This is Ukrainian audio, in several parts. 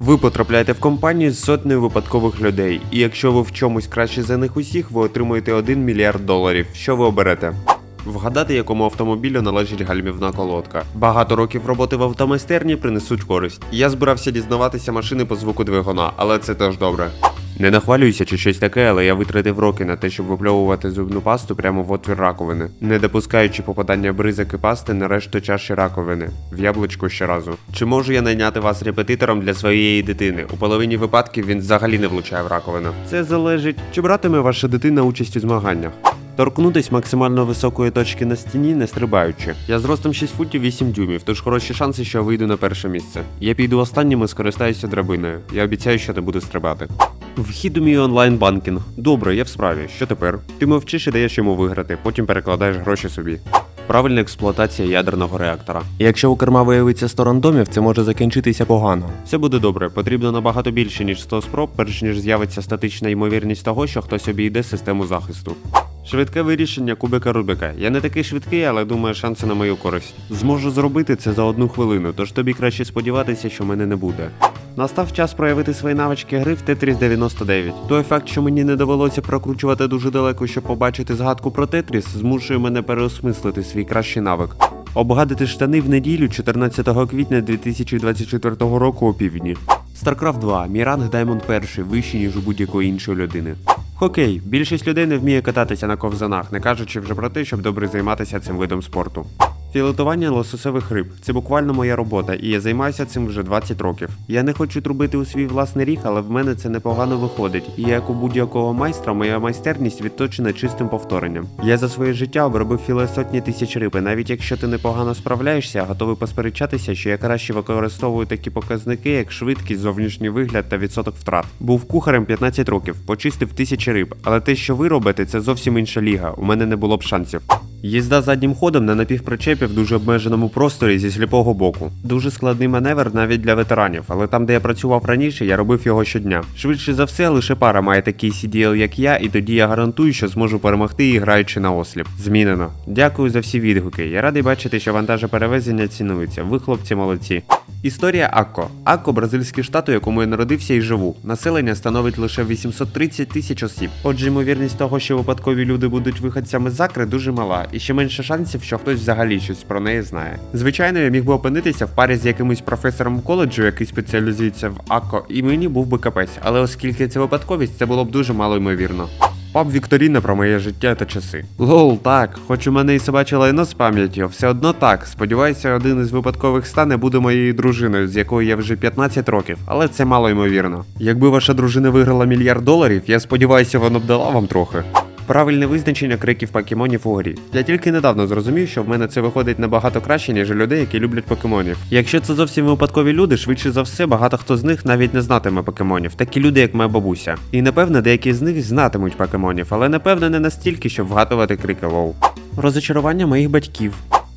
Ви потрапляєте в компанію з сотнею випадкових людей, і якщо ви в чомусь краще за них усіх, ви отримуєте 1 мільярд доларів. Що ви оберете? Вгадати, якому автомобілю належить гальмівна колодка. Багато років роботи в автомайстерні принесуть користь. Я збирався дізнаватися машини по звуку двигуна, але це теж добре. Не нахвалююся чи щось таке, але я витратив роки на те, щоб випльовувати зубну пасту прямо в отвір раковини, не допускаючи попадання бризок і пасти на решту чаші раковини, в яблучко щоразу. Чи можу я найняти вас репетитором для своєї дитини? У половині випадків він взагалі не влучає в раковину. Це залежить, чи братиме ваша дитина участь у змаганнях. Торкнутись максимально високої точки на стіні, не стрибаючи. Я зростом 6 футів 8 дюймів, тож хороші шанси, що вийду на перше місце. Я піду останнім і скористаюся драбиною. Я обіцяю, що не буду стрибати. Вхід у мій онлайн банкінг. Добре, я в справі. Що тепер? Ти мовчиш і даєш йому виграти, потім перекладаєш гроші собі. Правильна експлуатація ядерного реактора. Якщо у керма виявиться 100 рандомів, це може закінчитися погано. Все буде добре, потрібно набагато більше, ніж 100 спроб, перш ніж з'явиться статична ймовірність того, що хтось обійде систему захисту. Швидке вирішення кубика Рубика. Я не такий швидкий, але думаю, шанси на мою користь. Зможу зробити це за одну хвилину, тож тобі краще сподіватися, що мене не буде. Настав час проявити свої навички гри в Tetris 99. Той факт, що мені не довелося прокручувати дуже далеко, щоб побачити згадку про Тетріс, змушує мене переосмислити свій кращий навик. Обгадити штани в неділю 14 квітня 2024 року о півдні. StarCraft 2. Мій ранг Diamond 1 вищий, ніж у будь-якої іншої людини. Хокей. Більшість людей не вміє кататися на ковзанах, не кажучи вже про те, щоб добре займатися цим видом спорту. Філетування лососевих риб це буквально моя робота, і я займаюся цим вже 20 років. Я не хочу трубити у свій власний ріг, але в мене це непогано виходить. І як у будь-якого майстра, моя майстерність відточена чистим повторенням. Я за своє життя обробив філе сотні тисяч риб, і навіть якщо ти непогано справляєшся, готовий посперечатися, що я краще використовую такі показники, як швидкість, зовнішній вигляд та відсоток втрат. Був кухарем 15 років, почистив тисячі риб, але те, що ви робите, це зовсім інша ліга. У мене не було б шансів. Їзда заднім ходом на напівпричепі в дуже обмеженому просторі зі сліпого боку. Дуже складний маневр навіть для ветеранів, але там, де я працював раніше, я робив його щодня. Швидше за все, лише пара має такий CDL, як я, і тоді я гарантую, що зможу перемогти і граючи на осліп. Змінено. Дякую за всі відгуки. Я радий бачити, що вантажоперевезення цінується. Ви, хлопці, молодці. Історія Акко. Акко бразильський штат, у якому я народився і живу. Населення становить лише 830 тисяч осіб. Отже, ймовірність того, що випадкові люди будуть виходцями з Акри, дуже мала, і ще менше шансів, що хтось взагалі щось про неї знає. Звичайно, я міг би опинитися в парі з якимось професором коледжу, який спеціалізується в Акко, і мені був би капець, але оскільки це випадковість, це було б дуже мало ймовірно. Пап Вікторіна про моє життя та часи. Лол, так, хоч у мене і собаче лайно з пам'яттю, все одно так. Сподіваюся, один із випадкових стане буде моєю дружиною, з якою я вже 15 років, але це мало ймовірно. Якби ваша дружина виграла мільярд доларів, я сподіваюся, вона б дала вам трохи. Правильне визначення криків покемонів у грі. Я тільки недавно зрозумів, що в мене це виходить набагато краще, ніж у людей, які люблять покемонів. Якщо це зовсім випадкові люди, швидше за все, багато хто з них навіть не знатиме покемонів, такі люди, як моя бабуся. І напевне, деякі з них знатимуть покемонів, але напевне не настільки, щоб вгадувати крики лоу. Розочарування моїх батьків.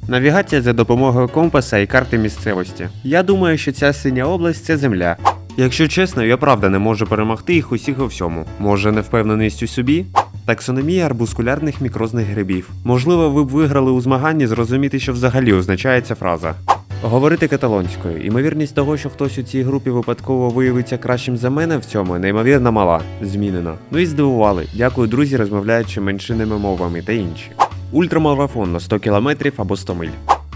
Навігація за допомогою компаса і карти місцевості. Я думаю, що ця синя область це земля. Якщо чесно, я правда не можу перемогти їх усіх у всьому. Може, невпевненість у собі? Таксономія арбускулярних мікрозних грибів. Можливо, ви б виграли у змаганні зрозуміти, що взагалі означає ця фраза. Говорити каталонською. Імовірність того, що хтось у цій групі випадково виявиться кращим за мене в цьому, неймовірно мала. Змінено. Ну і здивували. Дякую, друзі, розмовляючи меншинними мовами та інші. Ультрамарафон на 100 кілометрів або 100 миль.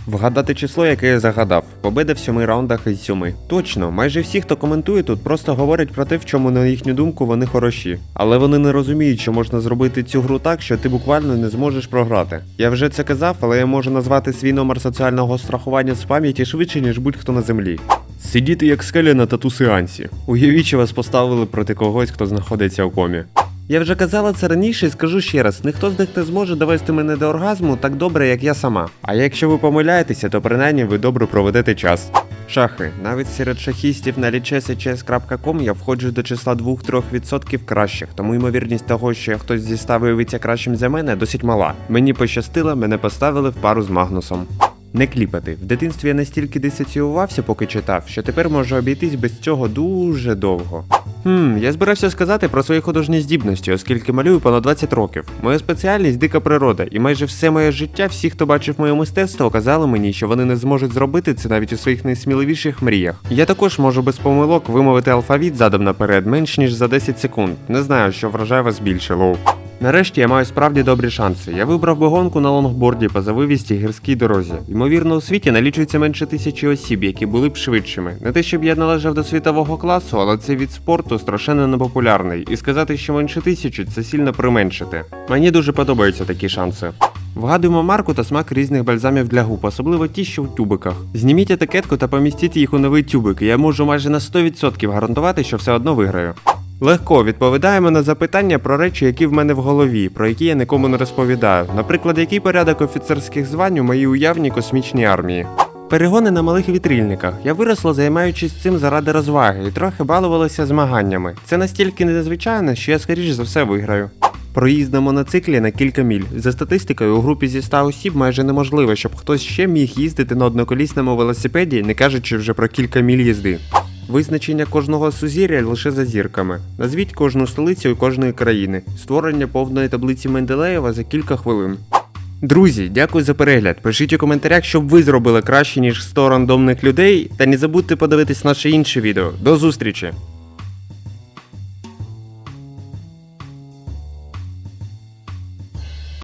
Вгадати число, яке я загадав. Победа в сьоми раундах із сьоми. Точно, майже всі, хто коментує тут, просто говорять про те, в чому, на їхню думку, вони хороші. Але вони не розуміють, що можна зробити цю гру так, що ти буквально не зможеш програти. Я вже це казав, але я можу назвати свій номер соціального страхування з пам'яті швидше, ніж будь-хто на землі. Сидіти як скеля на тату сеансі. Уявіть, що вас поставили проти когось, хто знаходиться у комі. Я вже казала це раніше і скажу ще раз: ніхто з них не зможе довести мене до оргазму так добре, як я сама. А якщо ви помиляєтеся, то принаймні ви добре проведете час. Шахи. Навіть серед шахістів на lichess.com я входжу до числа 2-3% кращих, тому ймовірність того, що хтось зі виявиться кращим за мене, досить мала. Мені пощастило, мене поставили в пару з Магнусом. Не кліпати. В дитинстві я настільки дисоціювався, поки читав, що тепер можу обійтись без цього дуже довго. Хм, я збирався сказати про свої художні здібності, оскільки малюю понад 20 років. Моя спеціальність дика природа, і майже все моє життя, всі, хто бачив моє мистецтво, казали мені, що вони не зможуть зробити це навіть у своїх найсміливіших мріях. Я також можу без помилок вимовити алфавіт задом наперед менш ніж за 10 секунд. Не знаю, що вражає вас більше, лоу. Нарешті я маю справді добрі шанси. Я вибрав би гонку на лонгборді по завивістій гірській дорозі. Ймовірно, у світі налічується менше тисячі осіб, які були б швидшими. Не те, щоб я належав до світового класу, але цей від спорту страшенно непопулярний. І сказати, що менше тисячі, це сильно применшити. Мені дуже подобаються такі шанси. Вгадуємо марку та смак різних бальзамів для губ, особливо ті, що в тюбиках. Зніміть етикетку та помістіть їх у новий тюбик, я можу майже на 100% гарантувати, що все одно виграю. Легко відповідаємо на запитання про речі, які в мене в голові, про які я нікому не розповідаю. Наприклад, який порядок офіцерських звань у моїй уявній космічній армії. Перегони на малих вітрильниках. Я виросла, займаючись цим заради розваги і трохи балувалася змаганнями. Це настільки незвичайно, що я скоріш за все виграю. Проїзд на моноциклі на кілька міль. За статистикою, у групі зі 100 осіб майже неможливо, щоб хтось ще міг їздити на одноколісному велосипеді, не кажучи вже про кілька міль їзди. Визначення кожного сузір'я лише за зірками. Назвіть кожну столицю кожної країни. Створення повної таблиці Менделеєва за кілька хвилин. Друзі, дякую за перегляд. Пишіть у коментарях, щоб ви зробили краще, ніж 100 рандомних людей. Та не забудьте подивитись наше інше відео. До зустрічі!